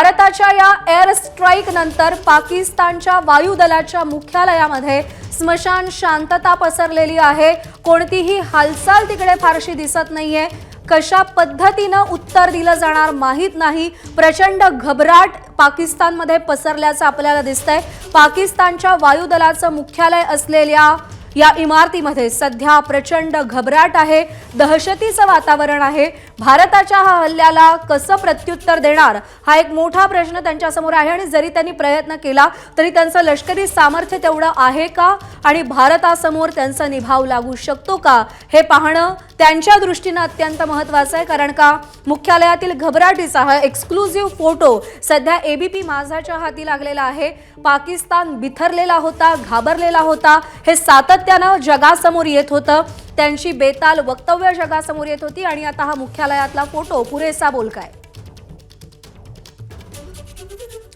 भारताच्या या air strike नंतर पाकिस्तानच्या वायुदलाच्या मुख्यालयामध्ये स्मशान शांतता पसरलेली आहे. कोणतीही हालचाल तिकडे फारशी दिसत नाहीये. कशा पद्धतीनं उत्तर दिलं जाणार माहीत नाही. प्रचंड घबराट पाकिस्तानमध्ये पसरल्याचं आपल्याला दिसतंय. पाकिस्तानच्या वायुदलाचं मुख्यालय असलेल्या या इमारतीमध्ये सध्या प्रचंड घबराट आहे. दहशतीचं वातावरण आहे. भारताच्या हा हल्ल्याला कसं प्रत्युत्तर देणार? हा एक मोठा प्रश्न त्यांच्यासमोर आहे आणि जरी त्यांनी प्रयत्न केला तरी त्यांचं लष्करी सामर्थ्य तेवढं आहे का? आणि भारतासमोर त्यांचा निभाव लागू शकतो का? हे पाहणं त्यांच्या दृष्टीनं अत्यंत महत्वाचं आहे कारण का? मुख्यालयातील घबराटीचा हा एक्सक्लुझिव्ह फोटो सध्या एबीपी माझाच्या हाती लागलेला आहे. पाकिस्तान बिथरलेला होता घाबरलेला होता. हे सातत्यानं जगासमोर येत होतं. त्यांची बेताल वक्तव्य जगासमोर येत होती आणि आता हा मुख्यालयातला फोटो पुरेसा बोलकाय.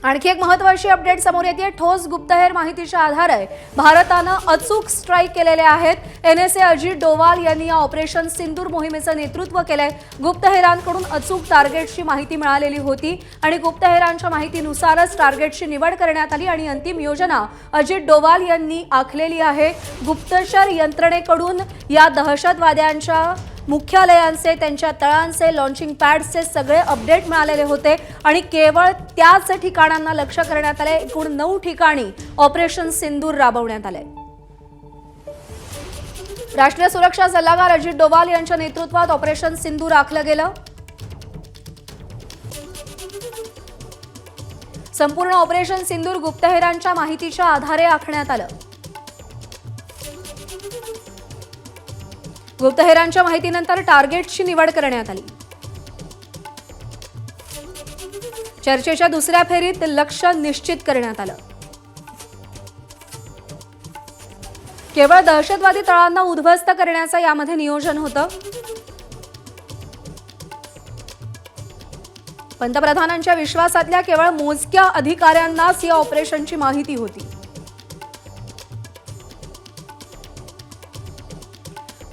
आणखी एक महत्वाची अपडेट समोर येते. ठोस गुप्तहेर माहितीच्या आधारे भारतानं अचूक स्ट्राईक केलेले आहेत. N S A Ajit Doval यांनी या ऑपरेशन सिंदूर मोहिमेचं नेतृत्व केलंय. गुप्तहेरांकडून अचूक टार्गेटची माहिती मिळालेली होती आणि गुप्तहेरांच्या माहितीनुसारच टार्गेटची निवड करण्यात आली आणि अंतिम योजना अजित डोवाल यांनी आखलेली आहे. गुप्तचर यंत्रणेकडून या दहशतवाद्यांच्या मुख्यालयांचे त्यांच्या तळांचे लॉन्चिंग पॅडचे सगळे अपडेट मिळालेले होते आणि केवळ त्याच ठिकाणांना लक्ष करण्यात आले. एकूण नऊ ठिकाणी ऑपरेशन सिंदूर राबवण्यात आले. राष्ट्रीय सुरक्षा सल्लागार अजित डोवाल यांच्या नेतृत्वात ऑपरेशन सिंदूर आखलं गेलं. संपूर्ण ऑपरेशन सिंदूर गुप्तहेरांच्या माहितीच्या आधारे आखण्यात आलं. गुप्तहेरांच्या माहितीनंतर टार्गेटची निवड करण्यात आली. चर्चेच्या दुसऱ्या फेरीत लक्ष निश्चित करण्यात आलं. केवळ दहशतवादी तळांना उद्ध्वस्त करण्याचं यामध्ये नियोजन होतं. पंतप्रधानांच्या विश्वासातल्या केवळ मोजक्या अधिकाऱ्यांनाच या ऑपरेशनची माहिती होती.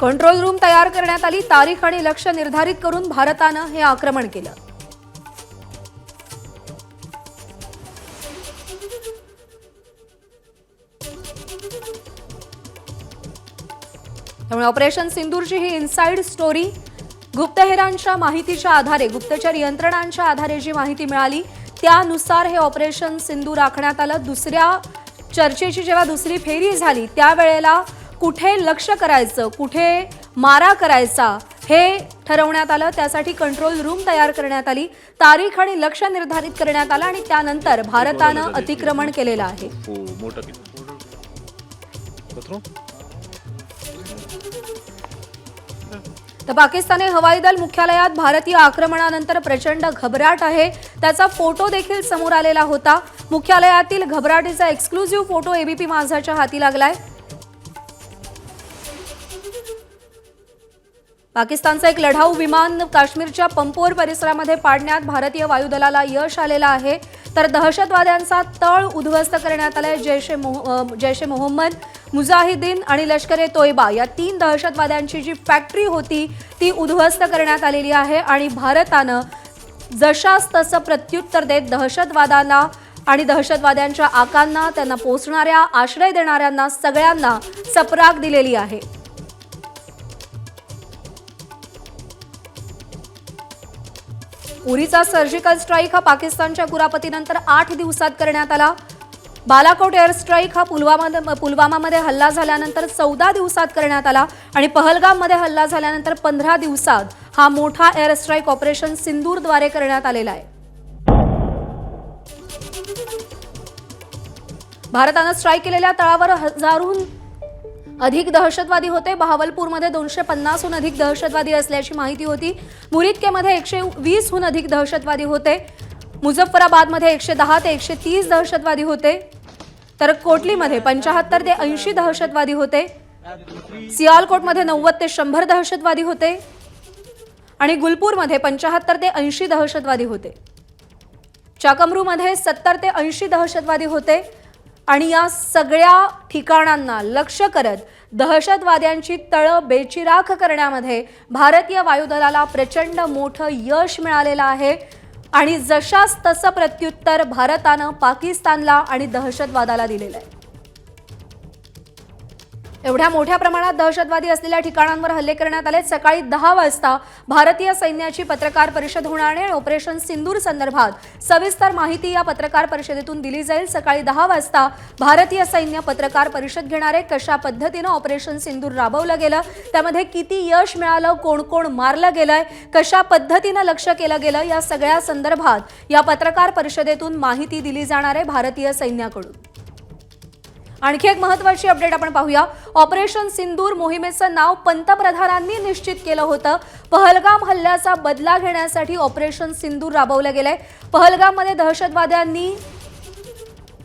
कंट्रोल रूम तयार करण्यात आली तारीख आणि लक्ष निर्धारित करून भारतानं हे आक्रमण केलं. त्यामुळे ऑपरेशन सिंदूरची ही इनसाइड स्टोरी गुप्तहेरांच्या माहितीच्या आधारे गुप्तचर यंत्रणांच्या आधारे जी माहिती मिळाली त्यानुसार हे ऑपरेशन सिंदूर आखण्यात आलं. दुसऱ्या चर्चेची जेव्हा दुसरी फेरी झाली त्यावेळेला कुठे लक्ष करायचं कुठे मारा करायचा हे ठरवण्यात आलं. त्यासाठी कंट्रोल रूम तयार करण्यात आली. तारीख आणि लक्ष निर्धारित करण्यात आलं आणि त्यानंतर भारतानं अतिक्रमण केलेलं आहे. हो तर पाकिस्तानी हवाई दल मुख्यालयात भारतीय आक्रमणानंतर प्रचंड घबराट आहे. त्याचा फोटो देखील समोर आलेला होता. मुख्यालयातील घबराटीचा एक्सक्लुझिव्ह फोटो एबीपी माझाच्या हाती लागलाय. पाकिस्तानचं एक लढाऊ विमान काश्मीरच्या पंपोर परिसरामध्ये पाडण्यात भारतीय वायुदलाला यश आलेलं आहे. तर दहशतवाद्यांचा तळ उद्ध्वस्त करण्यात आलाय जैश ए मोह जैश ए मोहम्मद मुजाहिदीन आणि लष्कर ए तोयबा. या तीन दहशतवाद्यांची जी फॅक्टरी होती ती उद्ध्वस्त करण्यात आलेली आहे आणि भारतानं जशास तसं प्रत्युत्तर देत दहशतवादाला आणि दहशतवाद्यांच्या आकांना त्यांना पोचणाऱ्या आश्रय देणाऱ्यांना सगळ्यांना सपराग दिलेली आहे. उरीचा सर्जिकल स्ट्राईक हा पाकिस्तानच्या कुरापतीनंतर आठ दिवसात करण्यात आला. बालाकोट एअर स्ट्राईक हा पुलवामा पुलवामामध्ये हल्ला झाल्यानंतर चौदा दिवसात करण्यात आला आणि पहलगाममध्ये हल्ला झाल्यानंतर पंधरा दिवसात हा मोठा एअर स्ट्राईक ऑपरेशन सिंदूरद्वारे करण्यात आलेला आहे. भारतानं स्ट्राईक केलेल्या तळावर हजारहून अधिक दहशतवादी होते. बहावलपूरमध्ये दोनशे पन्नासहून अधिक दहशतवादी असल्याची माहिती होती. मुरिदकेमध्ये एकशे वीसहून अधिक दहशतवादी होते. मुझफ्फराबादमध्ये एकशे दहा ते एकशे तीस दहशतवादी होते. तर कोटलीमध्ये पंचाहत्तर ते ऐंशी दहशतवादी होते. सियालकोटमध्ये नव्वद ते शंभर दहशतवादी होते. आणि गुलपूरमध्ये पंचाहत्तर ते ऐंशी दहशतवादी होते. चाकमरूमध्ये सत्तर ते ऐंशी दहशतवादी होते. आणि या सगळ्या ठिकाणांना लक्ष करत दहशतवाद्यांची तळं बेचिराख करण्यामध्ये भारतीय वायुदलाला प्रचंड मोठं यश मिळालेलं आहे. आणि जशास तसं प्रत्युत्तर भारतानं पाकिस्तानला आणि दहशतवादाला दिलेलं आहे. एवढ्या मोठ्या प्रमाणात दहशतवादी असलेल्या ठिकाणांवर हल्ले करण्यात आले सकाळी दहा वाजता भारतीय सैन्याची पत्रकार परिषद होणार आहे आणि ऑपरेशन सिंदूर संदर्भात सविस्तर माहिती या पत्रकार परिषदेतून दिली जाईल. सकाळी दहा वाजता भारतीय सैन्य पत्रकार परिषद घेणार आहे. कशा पद्धतीनं ऑपरेशन सिंदूर राबवलं गेलं त्यामध्ये किती यश मिळालं कोण कोण मारलं गेलंय कशा पद्धतीनं लक्ष केलं गेलं या सगळ्या संदर्भात या पत्रकार परिषदेतून माहिती दिली जाणार आहे भारतीय सैन्याकडून. आणखी एक महत्वाची अपडेट आपण पाहूया. ऑपरेशन सिंदूर मोहिमेचं नाव पंतप्रधानांनी निश्चित केलं होतं. पहलगाम हल्ल्याचा बदला घेण्यासाठी ऑपरेशन सिंदूर राबवलं गेलंय. पहलगाममध्ये दहशतवाद्यांनी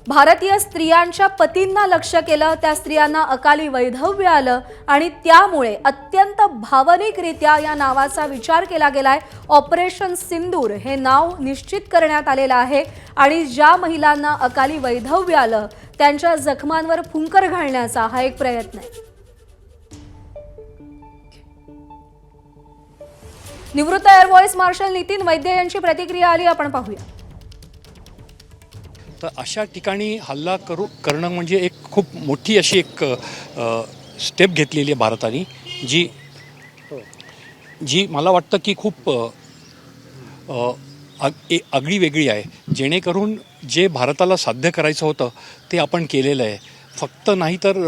भारतीय स्त्रियांच्या पतींना लक्ष केलं त्या स्त्रियांना अकाली वैधव्य आलं आणि त्यामुळे अत्यंत भावनिकरित्या या नावाचा विचार केला गेलाय. ऑपरेशन सिंदूर हे नाव निश्चित करण्यात आलेलं आहे आणि ज्या महिलांना अकाली वैधव्य आलं त्यांच्या जखमांवर फुंकर घालण्याचा हा एक प्रयत्न आहे. निवृत्त air vice marshal Nitin Vaidya यांची प्रतिक्रिया आली आपण पाहूया. तर अशा ठिकाणी हल्ला करू करणं म्हणजे एक खूप मोठी अशी एक स्टेप घेतलेली आहे भारताने जी जी मला वाटतं की खूप ए- आगळी वेगळी आहे. जेणेकरून जे भारताला साध्य करायचं होतं ते आपण केलेलं आहे. फक्त नाही तर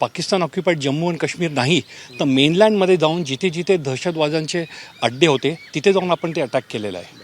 पाकिस्तान ऑक्युपाईड जम्मू आणि काश्मीर नाही तर मेनलँडमध्ये जाऊन जिथे जिथे दहशतवाद्यांचे अड्डे होते तिथे जाऊन आपण ते अटॅक केलेलं आहे.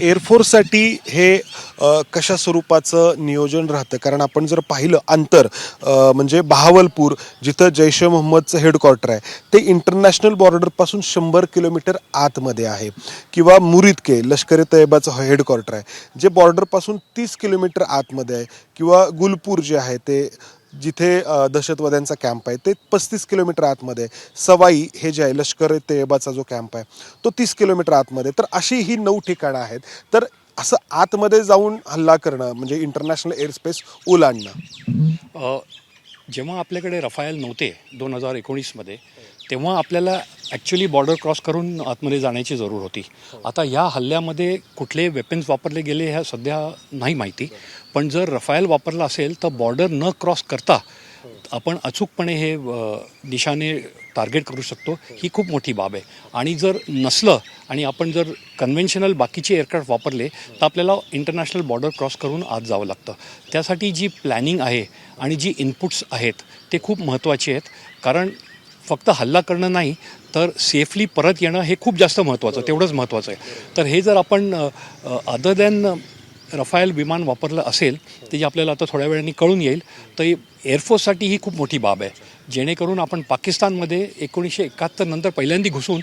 एअरफोर्ससाठी हे अ, कशा स्वरूपाचं नियोजन राहतं? कारण आपण जर पाहिलं अंतर अ, म्हणजे बहावलपूर जिथं जैश ए मोहम्मदचं हेडक्वार्टर आहे ते इंटरनॅशनल बॉर्डरपासून शंभर किलोमीटर आतमध्ये आहे. किंवा मुरिदके लष्कर ए तयबाचं हेडक्वार्टर आहे जे बॉर्डरपासून तीस किलोमीटर आतमध्ये आहे. किंवा गुलपूर जे आहे ते जिथे दहशतवाद्यांचा कॅम्प आहे ते पस्तीस किलोमीटर आतमध्ये सवाई हे जे आहे लष्कर तेबाचा जो कॅम्प आहे तो तीस किलोमीटर आतमध्ये तर अशी ही नऊ ठिकाणं आहेत. तर असं आतमध्ये जाऊन हल्ला करणं म्हणजे इंटरनॅशनल एअरस्पेस ओलांडणं. जेव्हा आपल्याकडे रफायल नव्हते दोन हजार एकोणीसमध्ये तेव्हा आपल्याला ॲक्च्युली बॉर्डर क्रॉस करून आतमध्ये जाण्याची जरूर होती. आता या हल्ल्यामध्ये कुठले वेपन्स वापरले गेले ह्या सध्या नाही माहिती. पण जर रफायल वापरला असेल तर बॉर्डर न क्रॉस करता आपण अचूकपणे हे दिशाने टार्गेट करू शकतो. ही खूप मोठी बाब आहे. आणि जर नसलं आणि आपण जर कन्व्हेन्शनल बाकीचे एअरक्राफ्ट वापरले तर आपल्याला इंटरनॅशनल बॉर्डर क्रॉस करून आत जावं लागतं. त्यासाठी जी प्लॅनिंग आहे आणि जी इनपुट्स आहेत ते खूप महत्त्वाचे आहेत. कारण फक्त हल्ला करणं नाही तर सेफली परत येणं हे खूप जास्त महत्त्वाचं तेवढंच महत्त्वाचं आहे. तर हे जर आपण अदर दॅन रफायल विमान वापरलं असेल ते जे आपल्याला आता थोड्या वेळाने कळून येईल तर एअरफोर्ससाठी ही खूप मोठी बाब आहे. जेणेकरून आपण पाकिस्तानमध्ये एकोणीसशे एकाहत्तर नंतर पहिल्यांदी घुसून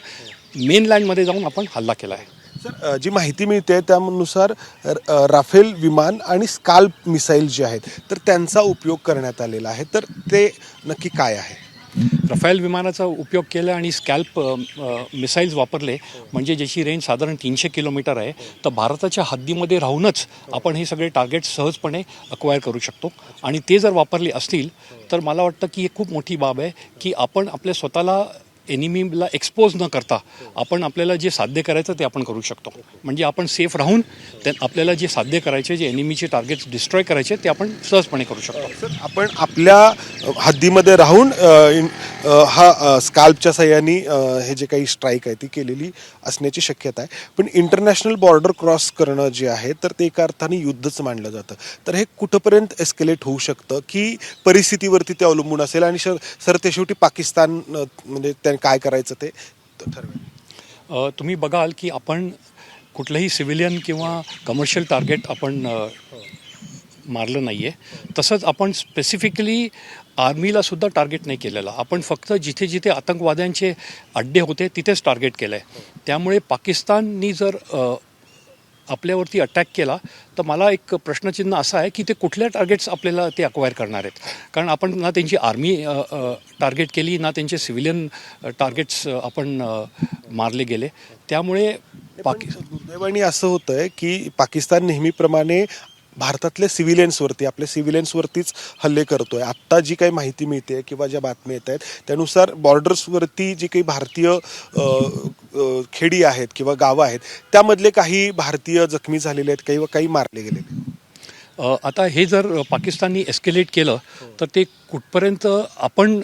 मेनलँडमध्ये जाऊन आपण हल्ला केला आहे. सर जी माहिती मिळते त्यानुसार र- राफेल विमान आणि स्काल्प मिसाईल जे आहेत तर त्यांचा उपयोग करण्यात आलेला आहे. तर ते नक्की काय आहे? रफायल विमानाचा उपयोग केला आणि स्कॅल्प मिसाईल्स वापरले म्हणजे ज्याची रेंज साधारण तीनशे किलोमीटर आहे तर भारताच्या हद्दीमध्ये राहूनच आपण हे सगळे टार्गेट सहजपणे अक्वायर करू शकतो. आणि ते जर वापरले असतील तर मला वाटतं की ही खूप मोठी बाब आहे की आपण आपल्या स्वतःला एनिमीला एक्सपोज न करता आपण आपल्याला जे साध्य करायचं ते आपण करू शकतो. म्हणजे आपण सेफ राहून त्या आपल्याला जे साध्य करायचे जे एनिमीचे टार्गेट्स डिस्ट्रॉय करायचे ते आपण सहजपणे करू शकतो. आपण आपल्या हद्दीमध्ये राहून हा स्काल्पच्या सहाय्याने हे जे काही स्ट्राईक आहे ती केलेली असण्याची शक्यता आहे. पण इंटरनॅशनल बॉर्डर क्रॉस करणं जे आहे तर ते एका अर्थाने युद्धच मानलं जातं. तर हे कुठंपर्यंत एस्केलेट होऊ शकतं? की परिस्थितीवरती ते अवलंबून असेल? आणि सर सर ते शेवटी पाकिस्तान म्हणजे त्या आणि काय करायचं ते ठरवेल. तुम्ही बघाल की आपण कुठलंही सिव्हिलियन किंवा कमर्शियल टार्गेट आपण मारलं नाही आहे तसंच आपण स्पेसिफिकली आर्मीला सुद्धा टार्गेट नाही केलेलं. आपण फक्त जिथे जिथे आतंकवाद्यांचे अड्डे होते तिथेच टार्गेट केलं आहे त्यामुळे पाकिस्ताननी जर आपल्यावरती अटॅक केला तर मला एक प्रश्नचिन्ह असं आहे की ते कुठल्या टार्गेट्स आपल्याला ते अक्वायर करणार आहेत? कारण आपण ना त्यांची आर्मी टार्गेट केली ना त्यांचे सिव्हिलियन टार्गेट्स आपण मारले गेले. त्यामुळे पाकि दुर्दैवाने असं होतंय की पाकिस्तान नेहमीप्रमाणे भारतातल्या सिव्हिलियन्सवरती आपल्या सिव्हिलियन्सवरतीच हल्ले करतोय आत्ता जी काही माहिती मिळते किंवा ज्या बातम्या येत आहेत त्यानुसार बॉर्डर्सवरती जी काही भारतीय खेडी आहेत किंवा गावं आहेत त्यामधले काही भारतीय जखमी झालेले आहेत काही काही मारले गेलेले आहेत. आता हे जर पाकिस्ताननी एस्केलेट केलं तर ते कुठपर्यंत आपण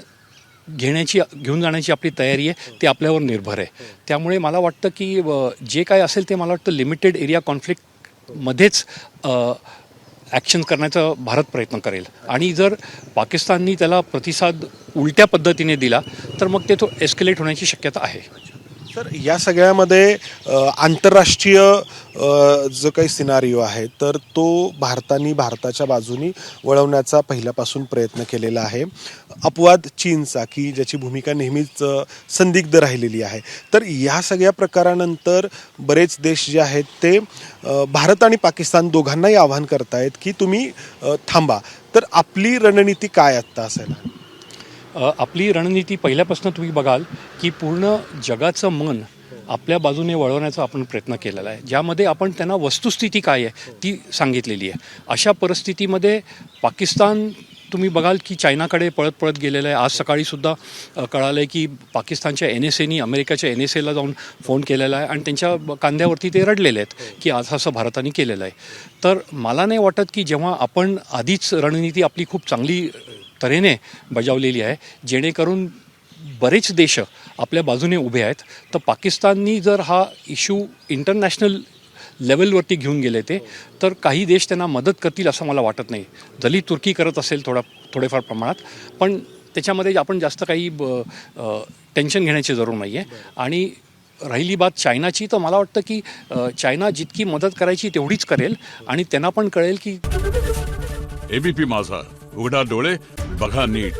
घेण्याची घेऊन जाण्याची आपली तयारी आहे ते आपल्यावर निर्भर आहे त्यामुळे मला वाटतं की जे काय असेल ते मला वाटतं लिमिटेड एरिया कॉन्फ्लिक्टमध्येच ॲक्शन करण्याचा भारत प्रयत्न करेल. आणि जर पाकिस्ताननी त्याला प्रतिसाद उलट्या पद्धतीने दिला तर मग ते तो एस्केलेट होण्याची शक्यता आहे. तर या सगळ्यामध्ये आंतरराष्ट्रीय जो काही सिनारिओ आहे तर तो भारताने भारताच्या बाजूनी वळवण्याचा पहिल्यापासून प्रयत्न केलेला आहे. अपवाद चीनचा की ज्याची भूमिका नेहमीच संदिग्ध राहिलेली आहे. तर या सगळ्या प्रकारानंतर बरेच देश जे आहेत ते भारत आणि पाकिस्तान दोघांनाही आवाहन करतायत की तुम्ही थांबा. तर आपली रणनीती काय आत्ता असेल आपली रणनीती पहिल्यापासून तुम्ही बघाल की पूर्ण जगाचं मन आपल्या बाजूने वळवण्याचा आपण प्रयत्न केलेला आहे. ज्यामध्ये आपण त्यांना वस्तुस्थिती काय आहे ती सांगितलेली आहे. अशा परिस्थितीमध्ये पाकिस्तान तुम्ही बघाल की चायनाकडे पळत पळत गेलेलं आहे. आज सकाळीसुद्धा कळालं आहे की पाकिस्तानच्या एन एस एनी अमेरिकाच्या एन एस एला जाऊन फोन केलेला आहे आणि त्यांच्या ब- कांद्यावरती ते रडलेले आहेत की आज असं भारताने केलेलं आहे. तर मला नाही वाटत की जेव्हा आपण आधीच रणनीती आपली खूप चांगली तऱ्हेने बजावलेली आहे. जेणेकरून बरेच देश आपल्या बाजूने उभे आहेत. तर पाकिस्ताननी जर हा इश्यू इंटरनॅशनल लेवलवरती घेऊन गेले ते तर काही देश त्यांना मदत करतील असं मला वाटत नाही. जरी तुर्की करत असेल थोडा थोडेफार प्रमाणात पण त्याच्यामध्ये आपण जास्त काही टेन्शन घेण्याची जरूर नाही आहे आणि राहिली बात चायनाची तर मला वाटतं की चायना जितकी मदत करायची तेवढीच करेल आणि त्यांना पण कळेल की एबीपी माझा. उघडा डोळे बघा नीट.